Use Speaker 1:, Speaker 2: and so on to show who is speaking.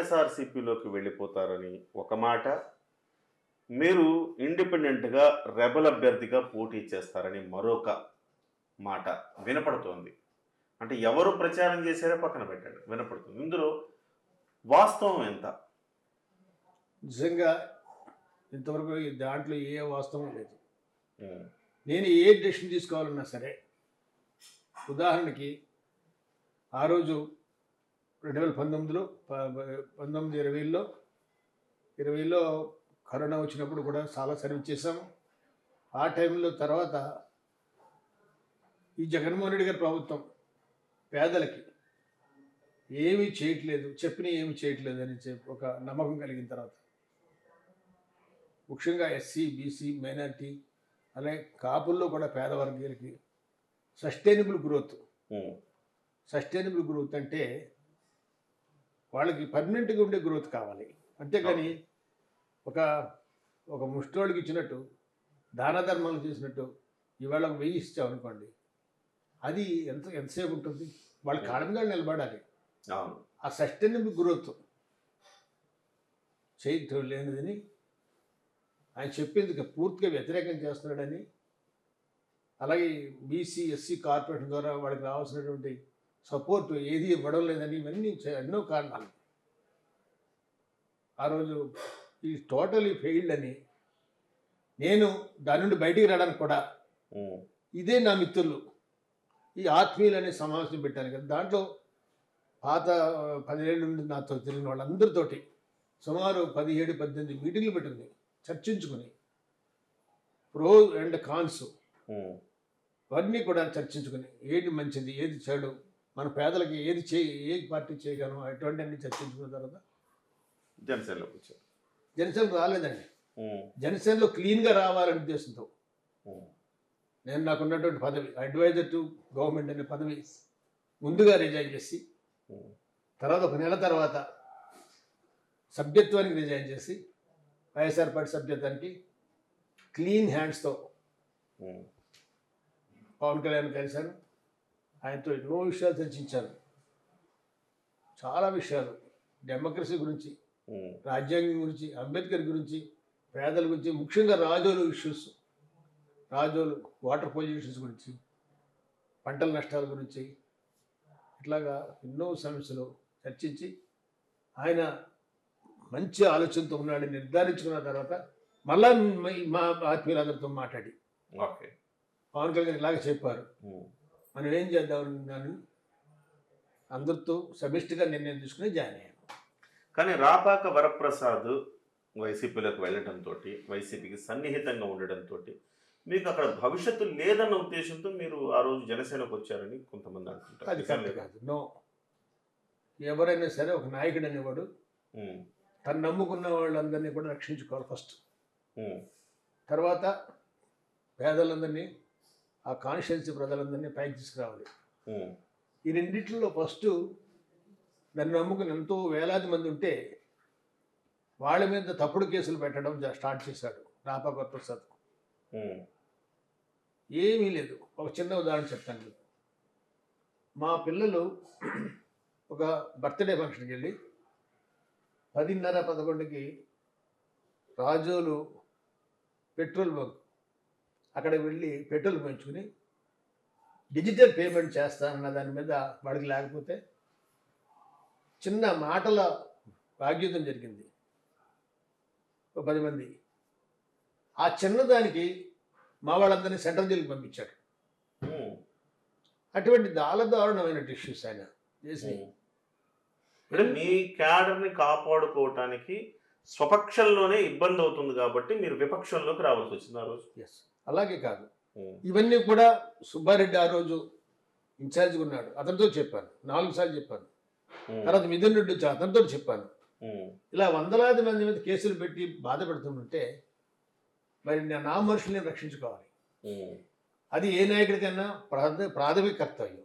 Speaker 1: వైఎస్ఆర్సీపీలోకి వెళ్ళిపోతారని ఒక మాట మీరు ఇండిపెండెంట్గా రెబల్ అభ్యర్థిగా పోటీ చేస్తారని మరొక మాట వినపడుతోంది. అంటే ఎవరు ప్రచారం చేశారో పక్కన పెట్టండి వినపడుతుంది. ఇందులో వాస్తవం ఎంత?
Speaker 2: నిజంగా ఇంతవరకు దాంట్లో ఏ వాస్తవం లేదు. నేను ఏ డెసిషన్ తీసుకోవాలన్నా సరే ఉదాహరణకి ఆ రోజు రెండు వేల పంతొమ్మిదిలో పంతొమ్మిది ఇరవైలో ఇరవైలో కరోనా వచ్చినప్పుడు కూడా చాలా సర్వీస్ చేశాము ఆ టైంలో తర్వాత ఈ జగన్మోహన్ రెడ్డి గారి ప్రభుత్వం పేదలకి ఏమీ చేయట్లేదు చెప్పిన ఏమీ చేయట్లేదు అని చెప్పి ఒక నమ్మకం కలిగిన తర్వాత ముఖ్యంగా ఎస్సీ బీసీ మైనార్టీ అలాగే కాపుల్లో కూడా పేద వర్గాలకి సస్టైనబుల్ గ్రోత్. సస్టైనబుల్ గ్రోత్ అంటే వాళ్ళకి పర్మనెంట్గా ఉండే గ్రోత్ కావాలి. అంతేకాని ఒక ఒక ముష్టోళ్ళకి ఇచ్చినట్టు దాన ధర్మాలు చేసినట్టు ఇవాళ ఒక వెయ్యి ఇచ్చామనుకోండి అది ఎంత ఎంతసేపు ఉంటుంది? వాళ్ళ వాళ్ళు నిలబడాలి. ఆ సస్టైనబుల్ గ్రోత్ చేయటం లేనిదని ఆయన చెప్పింది పూర్తిగా వ్యతిరేకం చేస్తున్నాడని అలాగే బీసీ ఎస్సీ కార్పొరేషన్ ద్వారా వాళ్ళకి రావాల్సినటువంటి సపోర్ట్ ఏది ఇవ్వడం లేదని ఇవన్నీ ఎన్నో కారణాలు. ఆ రోజు ఈ టోటలీ ఫెయిల్డ్ అని నేను దాని నుండి బయటికి రావడానికి కూడా ఇదే నా మిత్రులు. ఈ ఆత్మీయులు అనే సమావేశం పెట్టాను కదా. దాంట్లో పాత పదిహేడు నుండి నాతో తిరిగిన వాళ్ళందరితోటి సుమారు పదిహేడు పద్దెనిమిది మీటింగ్లు పెట్టింది చర్చించుకుని ప్రో అండ్ కాన్స్ అవన్నీ కూడా చర్చించుకుని ఏది మంచిది ఏది చెడు మన పేదలకి ఏది చేయి ఏ పార్టీ చేయగలం అటువంటి అన్ని చర్చించుకున్న తర్వాత
Speaker 1: జనసేనలోకి వచ్చారు
Speaker 2: జనసేన రాలేదండి. జనసేనలో క్లీన్గా రావాలనే ఉద్దేశంతో. నేను నాకున్నటువంటి పదవి అడ్వైజర్ టు గవర్నమెంట్ అనే పదవి ముందుగా రిజైన్ చేసి తర్వాత ఒక నెల తర్వాత సభ్యత్వానికి రిజైన్ చేసి వైఎస్ఆర్ పార్టీ సభ్యత్వానికి క్లీన్ హ్యాండ్స్తో పవన్ కళ్యాణ్ కలిశాను ఆయనతో ఎన్నో విషయాలు చర్చించాను చాలా విషయాలు. డెమోక్రసీ గురించి రాజ్యాంగం గురించి అంబేద్కర్ గురించి పేదల గురించి ముఖ్యంగా Rajolu issues Rajolu water pollutions గురించి పంటల నష్టాల గురించి ఇట్లాగా ఎన్నో సమస్యలు చర్చించి ఆయన మంచి ఆలోచనతో ఉన్నాడని నిర్ధారించుకున్న తర్వాత మళ్ళా మ- ఆత్మీయులందరితో మాట్లాడి
Speaker 1: ఓకే.
Speaker 2: పవన్ కళ్యాణ్ ఇలాగ చెప్పారు. మనం ఏం చేద్దామని అందరితో సమిష్టిగా నిర్ణయం తీసుకుని జాయిన్ అయ్యాను.
Speaker 1: కానీ రాపాక వరప్రసాద్ వైసీపీలోకి వెళ్ళడంతో వైసీపీకి సన్నిహితంగా ఉండడంతో మీకు అక్కడ భవిష్యత్తు లేదన్న ఉద్దేశంతో మీరు ఆ రోజు జనసేనకు వచ్చారని కొంతమంది అంటుంటారు
Speaker 2: అది కరెక్ట్? కాదు. నో. ఎవరైనా సరే ఒక నాయకుడు అనేవాడు. తను నమ్ముకున్న వాళ్ళందరినీ కూడా రక్షించుకోవాలి ఫస్ట్. తర్వాత పేదలందరినీ ఆ కాన్స్టిట్యున్సీ ప్రజలందరినీ పైకి తీసుకురావాలి. ఈ రెండిట్లో ఫస్ట్ నన్ను నమ్ముకుని ఎంతో వేలాది మంది ఉంటే వాళ్ళ మీద తప్పుడు కేసులు పెట్టడం స్టార్ట్ చేశాడు రాపాక ప్రసాద్. ఏమీ లేదు. ఒక చిన్న ఉదాహరణ చెప్తాను మీకు. మా పిల్లలు ఒక బర్త్డే ఫంక్షన్కి వెళ్ళి పదిన్నర పదకొండుకి రాజోలు పెట్రోల్ బంక్ అక్కడ వెళ్ళి పెట్రోల్ పెంచుకుని డిజిటల్ పేమెంట్ చేస్తానన్న దాని మీద వాడికి లేకపోతే చిన్న మాటల వాగ్యుతం జరిగింది. ఒక పది మంది. ఆ చిన్నదానికి మా వాళ్ళందరినీ సెంట్రల్ జైలుకి పంపించాడు. అటువంటి దాల దారుణమైన ఇష్యూస్ ఆయన చేసి.
Speaker 1: అంటే మీ క్యాడర్ని కాపాడుకోవటానికి స్వపక్షంలోనే ఇబ్బంది అవుతుంది కాబట్టి మీరు విపక్షంలోకి రావాల్సి వచ్చింది ఆ రోజు.
Speaker 2: ఎస్ అలాగే కాదు. ఇవన్నీ కూడా సుబ్బారెడ్డి ఆ రోజు ఇన్ఛార్జ్గా ఉన్నాడు. అతనితో చెప్పాను. నాలుగు సార్లు చెప్పాను. తర్వాత మిథున్ రెడ్డి వచ్చి అతనితో చెప్పాను. ఇలా వందలాది మంది మీద కేసులు పెట్టి బాధ పెడుతుంటే మరి నా మనుషుల్ని రక్షించుకోవాలి. అది ఏ నాయకుడికైనా ప్రాథ ప్రాథమిక కర్తవ్యం.